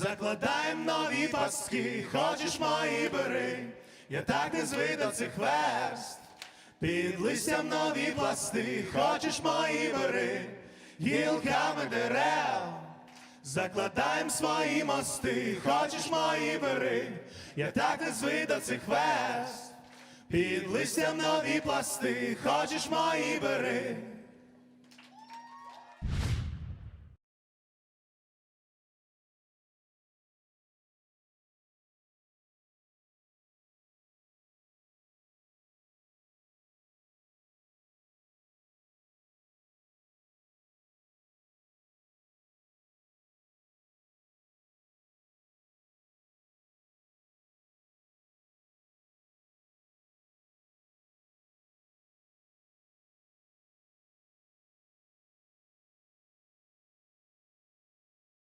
Закладаєм нові паски, хочеш мої бери, я так не звидав цих верст. Під листям нові пласти, хочеш мої бери, гілками дерев. Закладаєм свої мости, хочеш мої бери, я так не звидав цих верст. Під листям нові пласти, хочеш мої бери,